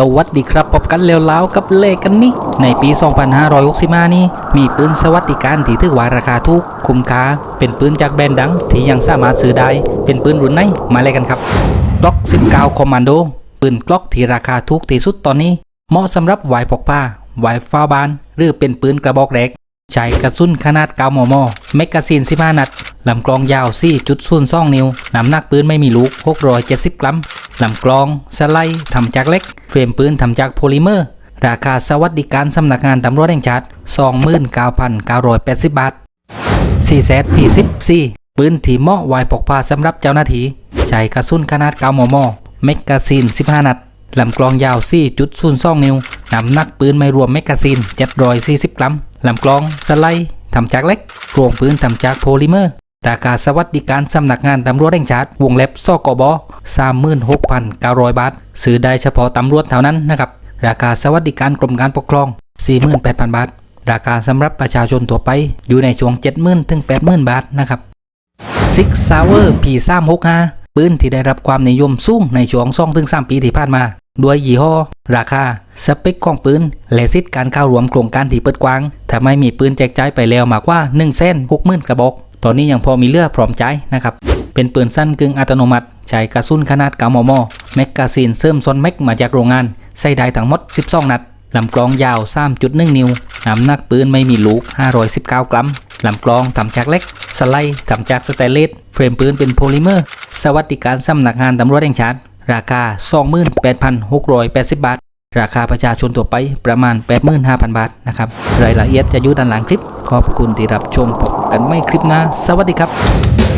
สวัสดีครับพบกันแล้วแล้วกับเลขกันนี่ในปี 2565 นี้ มีปืนสวัสดิการที่ถือว่าราคาถูกคุ้มค่าเป็นปืนจากแบรนด์ดัง ที่ยังสามารถซื้อได้ เป็นปืนรุ่นไหน มาเลยกันครับกล็อก 19 คอมมานโด ปืนกล็อกที่ราคาถูกที่สุดตอนนี้ เหมาะสำหรับไวายพกพาไวายฟ้าบาน หรือเป็นปืนกระบอกแรกใช้กระสุนขนาด9มมแมกกาซีน 15 นัดลำกลองยาว 4.02 นิ้วน้ำหนักปืนไม่มีลูก 670 กรัม ลำกลองสไลด์ทำจากเหล็ก เฟรมปืนทำจากโพลิเมอร์ ราคาสวัสดิการสำนักงานตำรวจแห่งชาติ29,980 บาท4แซด P10C ปืนที่เหมาะไว้พกพาสำหรับเจ้าหน้าที่ใช้กระสุนขนาด9มมแมกกาซีน 15 นัดลำกลองยาว 4.02 นิ้วน้ำหนักปืนไม่รวมแมกกาซีน 740 กรัมลำกลองสไลด์ทำจากเหล็กโครงปืนทำจากโพลิเมอร์ ราคาสวัสดิการสำนักงานตำรวจแห่งชาติ วงเล็บซอกบ 36,900 บาท ซื้อได้เฉพาะตำรวจเท่านั้นนะครับ ราคาสวัสดิการกรมการปกครอง 48,000 บาท ราคาสำหรับประชาชนทั่วไปอยู่ในช่วง 70,000ถึง80,000 บาทนะครับ Six Sauer P365 ปืนที่ได้รับความนิยมสูงในช่วง2-3ปีที่ผ่านมา ด้วยยี่ห้อ ราคา สเปคของปืน และสิทธิ์การเข้ารวมโครงการที่เปิดกว้างถ้าไม่มีปืนแจกจ่ายไปแล้วมากว่า1 6 0 0 0 0กหมื่นกระบอกตอนนี้ยังพอมีเลือพร้อมใจนะครับ เป็นปืนสั้นกึ่งอัตโนมัติ ใช้กระสุนขนาด9มม แมกกาซีนเสริมซอนแม็กมาจากโรงงาน ใส่ได้ทั้งหมด 12 นัด ลำกลองยาว 3.1 นิ้ว น้ำหนักปืนไม่มีลูก 519 กรัม ลำกลองทำจากเหล็ก สไลด์ทำจากสแตนเลส เฟรมปืนเป็นโพลิเมอร์ สวัสดิการสำนักงานตำรวจแห่งชาติ ราคา 28,680 บาทราคาประชาชนทั่วไปประมาณ 85,000 บาทนะครับ รายละเอียดจะอยู่ด้านหลังคลิป ขอบคุณที่รับชมพบกันไม่คลิปหน้า สวัสดีครับ